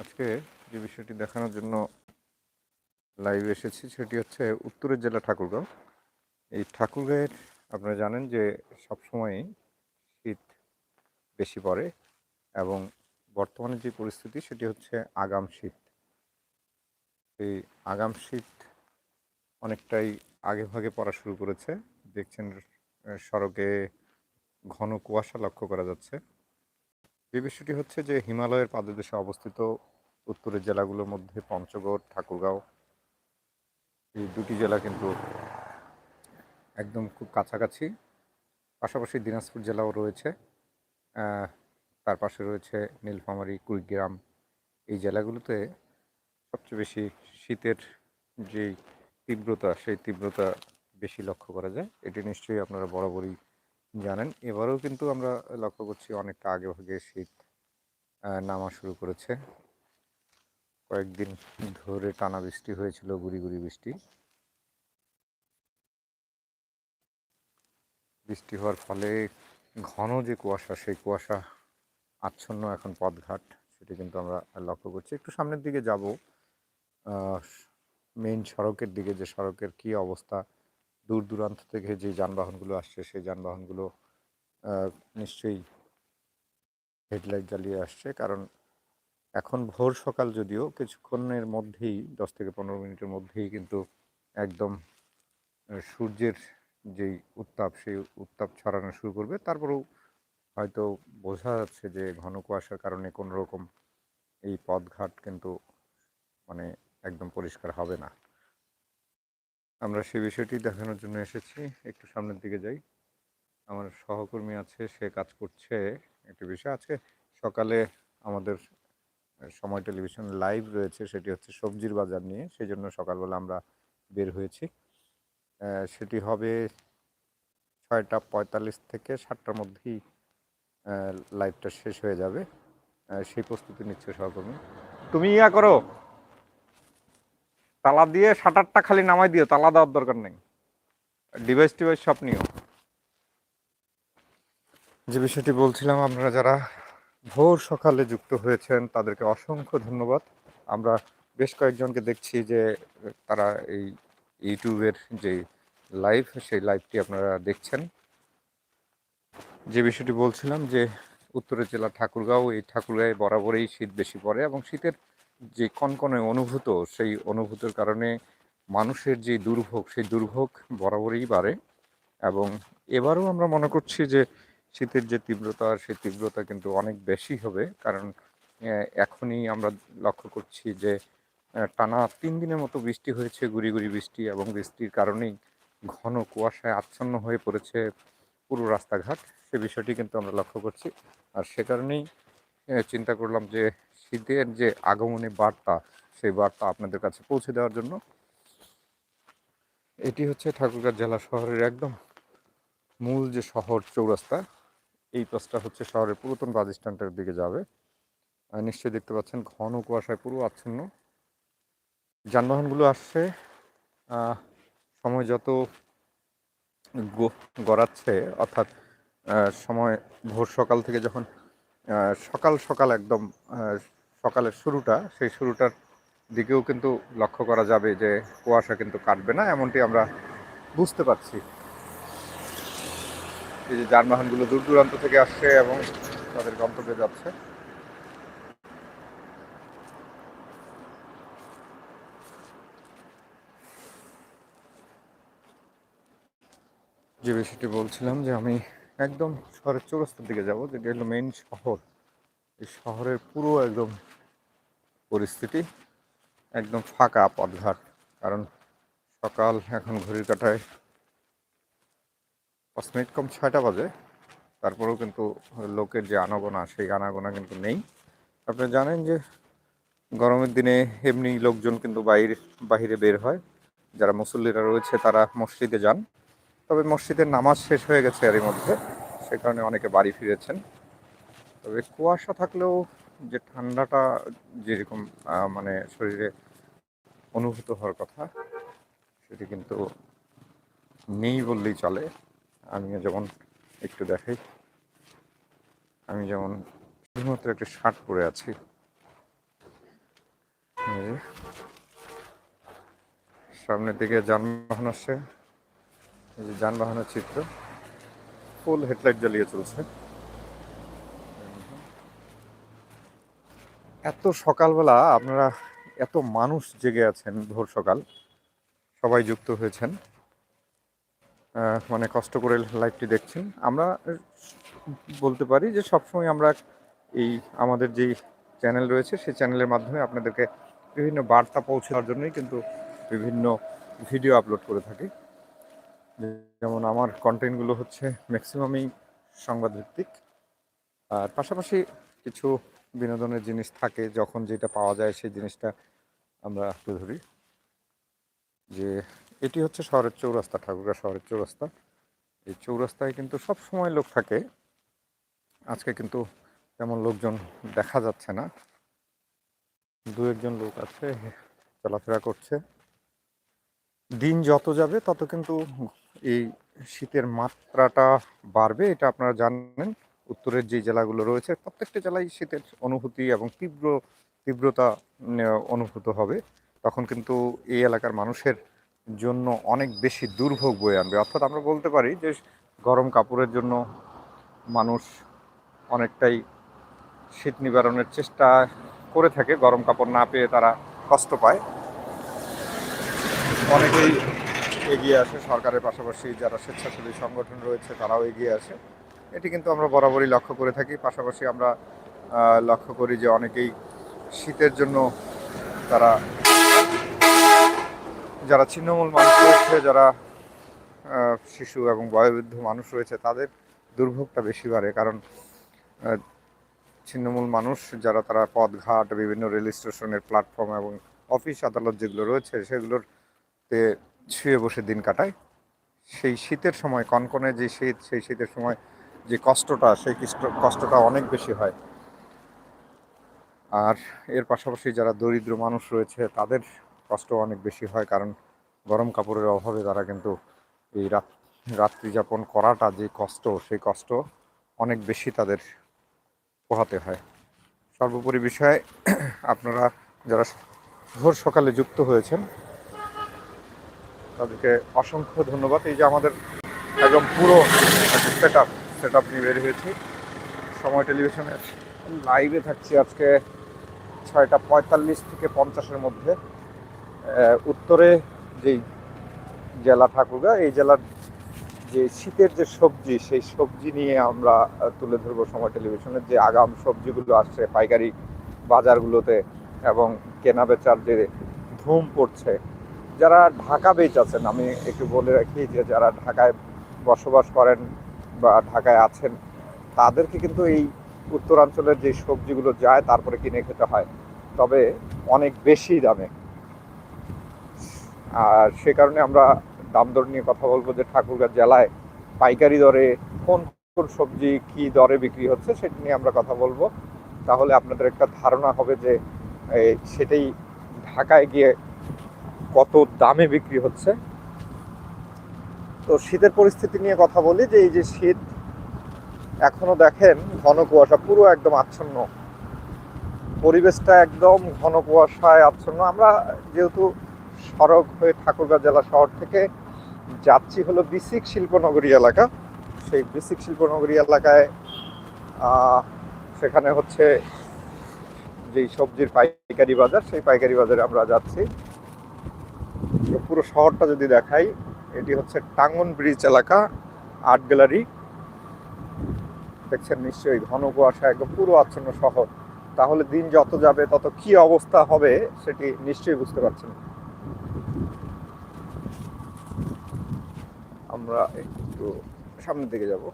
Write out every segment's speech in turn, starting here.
আজকে যে বিষয়টি দেখানোর জন্য লাইভ এসেছি, সেটি হচ্ছে উত্তরের জেলা ঠাকুরগাঁও। এই ঠাকুরগাঁয়ের আপনারা জানেন যে সবসময়ই শীত বেশি পড়ে এবং বর্তমানে যে পরিস্থিতি, সেটি হচ্ছে আগাম শীত। এই আগাম শীত অনেকটাই আগে ভাগে পড়া শুরু করেছে। দেখছেন সড়কে ঘন কুয়াশা লক্ষ্য করা যাচ্ছে। যে বিষয়টি হচ্ছে যে হিমালয়ের পাদদেশে অবস্থিত উত্তরের জেলাগুলোর মধ্যে পঞ্চগড়, ঠাকুরগাঁও, এই দুটি জেলা কিন্তু একদম খুব কাছাকাছি। পাশাপাশি দিনাজপুর জেলাও রয়েছে। তার পাশে রয়েছে নীলফামারী, কুড়িগ্রাম। এই জেলাগুলোতে সবচেয়ে বেশি শীতের যে তীব্রতা, সেই তীব্রতা বেশি লক্ষ্য করা যায়। এটি নিশ্চয়ই আপনারা বরাবরই জানেন। এবারেও কিন্তু আমরা লক্ষ্য করছি অনেকটা আগে ভাগে শীত নামা শুরু করেছে। কয়েকদিন ধরে টানা বৃষ্টি হয়েছিল, গুড়ি গুড়ি বৃষ্টি। বৃষ্টি হওয়ার ফলে ঘন যে কুয়াশা, সেই কুয়াশা আচ্ছন্ন এখন পথঘাট, সেটি কিন্তু আমরা লক্ষ্য করছি। একটু সামনের দিকে যাব মেইন সড়কের দিকে যে সড়কের কি অবস্থা, দূর দূরান্ত থেকে যে যানবাহনগুলো আসছে, সেই যানবাহনগুলো নিশ্চয়ই হেডলাইট জ্বালিয়ে আসছে, কারণ এখন ভোর সকাল যদিও, কিছুক্ষণের মধ্যেই, দশ থেকে পনেরো মিনিটের মধ্যেই কিন্তু একদম সূর্যের যেই উত্তাপ, সেই উত্তাপ ছড়ানো শুরু করবে। তারপরেও হয়তো বোঝা যাচ্ছে যে ঘন কুয়াশার কারণে কোনো রকম এই পথঘাট কিন্তু মানে একদম পরিষ্কার হবে না। আমরা সে বিষয়টি দেখানোর জন্য এসেছি। একটু সামনের দিকে যাই। আমার সহকর্মী আছে, সে কাজ করছে, একটি বিষয় আজকে সকালে আমাদের সময় টেলিভিশন লাইভ রয়েছে সেটি হচ্ছে সবজির বাজার নিয়ে। সেই জন্য সকালবেলা আমরা বের হয়েছি। সেটি হবে ছয়টা পঁয়তাল্লিশ থেকে সাতটার মধ্যেই লাইভটা শেষ হয়ে যাবে। সেই প্রস্তুতি নিচ্ছে সহকর্মী। তুমি ইয়া করো। তালা দিয়ে শাটারটা খালি নামাই দিও তালা দেওয়ার দরকার নেই। ডিভাইস টিভাইস সব নিও। যে বিষয়টি বলছিলাম আপনারা যারা ভোর সকালে যুক্ত হয়েছেন। তাদেরকে অসংখ্য ধন্যবাদ। আমরা বেশ কয়েকজনকে দেখছি যে, তারা এই ইউটিউবের যে লাইভ, সেই লাইভটি আপনারা দেখছেন। যে বিষয়টি বলছিলাম যে, উত্তরের জেলা ঠাকুরগাঁও, এই ঠাকুরগাঁয়ে বরাবরই শীত বেশি পড়ে এবং শীতের যে কনকনে অনুভূত, সেই অনুভূতির কারণে মানুষের যে দুর্ভোগ, সেই দুর্ভোগ বরাবরই বাড়ে। এবং এবারও আমরা মনে করছি যে শীতের যে তীব্রতা সেই তীব্রতা কিন্তু অনেক বেশি হবে। কারণ এখনই আমরা লক্ষ্য করছি যে টানা তিন দিনের মতো বৃষ্টি হয়েছে, গুড়ি গুড়ি বৃষ্টি এবং বৃষ্টির কারণেই ঘন কুয়াশায় আচ্ছন্ন হয়ে পড়েছে পুরো রাস্তাঘাট। সে বিষয়টি কিন্তু আমরা লক্ষ্য করছি। আর সে কারণেই চিন্তা করলাম যে, শীতের যে আগমনী বার্তা, সেই বার্তা আপনাদের কাছে পৌঁছে দেওয়ার জন্য, এটি হচ্ছে ঠাকুরগাঁ জেলা শহরের একদম মূল যে শহর চৌরাস্তা এই পাশটা হচ্ছে শহরের পুরাতন বাস স্ট্যান্ডের দিকে যাবে। নিশ্চয়ই দেখতে পাচ্ছেন ঘন কুয়াশায় পুরো আচ্ছন্ন। যানবাহনগুলো আসছে। সময় যত গড়াচ্ছে, অর্থাৎ সময় ভোর সকাল থেকে যখন সকাল সকাল একদম সকালের শুরুটা, সেই শুরুটার দিকেও কিন্তু লক্ষ্য করা যাবে যে কুয়াশা কিন্তু কাটবে না, এমনটি আমরা বুঝতে পারছি। এই যে যানবাহনগুলো দূর দূরান্ত থেকে আসছে এবং তাদের গন্তব্যে যাচ্ছে। যে বিষয়টি বলছিলাম যে আমি একদম শহরের চৌরাস্তার দিকে যাব, যেটি হলো মেইন শহর। এই শহরের পুরো একদম পরিস্থিতি একদম ফাঁকা পথঘাট, কারণ সকাল এখন ঘড়ির কাটায় পাঁচ মিনিট কম, ছয়টা বাজে। তারপরেও কিন্তু লোকের যে আনাগোনা, সেই আনাগোনা কিন্তু নেই। আপনি জানেন যে গরমের দিনে এমনি লোকজন কিন্তু বাইরে বাহিরে বের হয়। যারা মুসল্লিরা রয়েছে, তারা মসজিদে যান। তবে মসজিদের নামাজ শেষ হয়ে গেছে এরই মধ্যে। সে কারণে অনেকে বাড়ি ফিরেছেন। তবে কুয়াশা থাকলেও যে ঠান্ডাটা যেরকম মানে শরীরে অনুভূত হওয়ার কথা, সেটি কিন্তু নেই বললেই চলে। আমিও যেমন একটু দেখাই। আমি যেমন শুধুমাত্র একটা শার্ট পরে আছি। সামনের দিকে যানবাহন আসছে। এই যে যানবাহনের চিত্র ফুল হেডলাইট জ্বালিয়ে চলছে। এত সকালবেলা আপনারা এত মানুষ জেগে আছেন ভোর সকাল, সবাই যুক্ত হয়েছেন। মানে কষ্ট করে লাইভটি দেখছেন। আমরা বলতে পারি যে সবসময় আমরা এই আমাদের যেই চ্যানেল রয়েছে, সেই চ্যানেলের মাধ্যমে আপনাদেরকে বিভিন্ন বার্তা পৌঁছে দেওয়ার জন্যই কিন্তু বিভিন্ন ভিডিও আপলোড করে থাকি। যেমন আমার কন্টেন্টগুলো হচ্ছে ম্যাক্সিমামই সংবাদ ভিত্তিক আর পাশাপাশি কিছু বিনোদনের জিনিস থাকে, যখন যেটা পাওয়া যায় সেই জিনিসটা আমরা তুলে ধরি। যে এটি হচ্ছে শহরের চৌরাস্তা, ঠাকুরগাঁ শহরের চৌরাস্তা। এই চৌরাস্তায় কিন্তু সব সময় লোক থাকে। আজকে কিন্তু তেমন লোকজন দেখা যাচ্ছে না। দু একজন লোক আছে, চলাফেরা করছে। দিন যত যাবে, তত কিন্তু এই শীতের মাত্রাটা বাড়বে, এটা আপনারা জানেন। উত্তরের যে জেলাগুলো রয়েছে, প্রত্যেকটা জেলায় শীতের অনুভূতি এবং তীব্র, তীব্রতা অনুভূত হবে। তখন কিন্তু এই এলাকার মানুষের জন্য অনেক বেশি দুর্ভোগ বয়ে আনবে। অর্থাৎ আমরা বলতে পারি যে, গরম কাপড়ের জন্য মানুষ অনেকটাই শীত নিবারণের চেষ্টা করে থাকে। গরম কাপড় না পেয়ে তারা কষ্ট পায়। অনেকেই এগিয়ে আসে সরকারের পাশাপাশি, যারা স্বেচ্ছাসেবী সংগঠন রয়েছে, তারাও এগিয়ে আসে। এটি কিন্তু আমরা বরাবরই লক্ষ্য করে থাকি। পাশাপাশি আমরা লক্ষ্য করি যে, অনেকেই শীতের জন্য তারা যারা ছিন্নমূল মানুষ রয়েছে, যারা শিশু এবং বয়োবৃদ্ধ মানুষ রয়েছে, তাদের দুর্ভোগটা বেশি বাড়ে। কারণ ছিন্নমূল মানুষ যারা, তারা পথঘাট, বিভিন্ন রেল স্টেশনের প্ল্যাটফর্ম এবং অফিস আদালত যেগুলো রয়েছে, সেগুলোতে শুয়ে বসে দিন কাটায়। সেই শীতের সময়, কনকনে যে শীত, সেই শীতের সময় যে কষ্টটা, সেই কষ্ট- কষ্টটা অনেক বেশি হয়। আর এর পাশাপাশি যারা দরিদ্র মানুষ রয়েছে, তাদের কষ্ট অনেক বেশি হয়, কারণ গরম কাপড়ের অভাবে তারা কিন্তু এই রাত, রাত্রি যাপন করাটা যে কষ্ট, সেই কষ্ট অনেক বেশি তাদের পোহাতে হয়। সর্বোপরি বিষয়ে, আপনারা যারা ভোর সকালে যুক্ত হয়েছেন, তাদেরকে অসংখ্য ধন্যবাদ। এই যে আমাদের একদম পুরো সেট আপ সেট আপ নিয়ে বের হয়েছি। সময় টেলিভিশনের লাইভে থাকছি আজকে ছয়টা পঁয়তাল্লিশ থেকে পঞ্চাশের মধ্যে। উত্তরে যেই জেলা ঠাকুরগা এই জেলার যে শীতের যে সবজি, সেই সবজি নিয়ে আমরা তুলে ধরবো সময় টেলিভিশনের যে আগাম সবজিগুলো আসছে, পাইকারি বাজারগুলোতে এবং কেনা বেচার যে ধুম পড়ছে, যারা ঢাকা বেচ আছেন, আমি একটু বলে রাখি যে যারা ঢাকায় বসবাস করেন বা ঢাকায় আছেন, তাদেরকে কিন্তু এই উত্তরাঞ্চলের যে সবজিগুলো যায়, তারপরে কিনে খেতে হয়। তবে অনেক বেশি দামে। আর সে কারণে আমরা দাম দর নিয়ে কথা বলব যে ঠাকুরগাঁ জেলায় পাইকারি দরে কোন কোন সবজি কি দরে বিক্রি হচ্ছে সেটা নিয়ে আমরা কথা বলব। তাহলে আপনাদের একটা ধারণা হবে যে সেটাই ঢাকায় গিয়ে কত দামে বিক্রি হচ্ছে। তো শীতের পরিস্থিতি নিয়ে কথা বলি যে, এই যে শীত এখনও দেখেন ঘন কুয়াশা পুরো একদম আচ্ছন্ন। পরিবেশটা একদম ঘন কুয়াশায় আচ্ছন্ন। আমরা যেহেতু সড়ক হয়ে ঠাকুরগাঁ জেলা শহর থেকে যাচ্ছি হলো বিসিক শিল্পনগরী এলাকা। সেই বিসিক শিল্পনগরী এলাকায় সেখানে হচ্ছে যেই সবজির পাইকারি বাজার, সেই পাইকারি বাজারে আমরা যাচ্ছি। পুরো শহরটা যদি দেখাই, এটি হচ্ছে টাঙ্গন ব্রিজ এলাকা, আর্ট গ্যালারি। দেখছেন নিশ্চয়ই ঘন কুয়াশা, একদম পুরো আচ্ছন্ন শহর। তাহলে দিন যত যাবে, তত কি অবস্থা হবে, সেটি নিশ্চয়ই বুঝতে পারছেন। আমরা একটু সামনের দিকে যাব।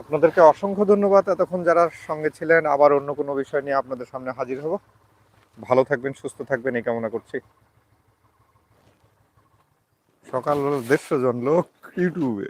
আপনাদেরকে অসংখ্য ধন্যবাদ। এতক্ষণ যারা সঙ্গে ছিলেন, আবার অন্য কোনো বিষয় নিয়ে আপনাদের সামনে হাজির হব। ভালো থাকবেন, সুস্থ থাকবেন, এই কামনা করছি। সকাল দেড়শো জন লোক ইউটিউবে।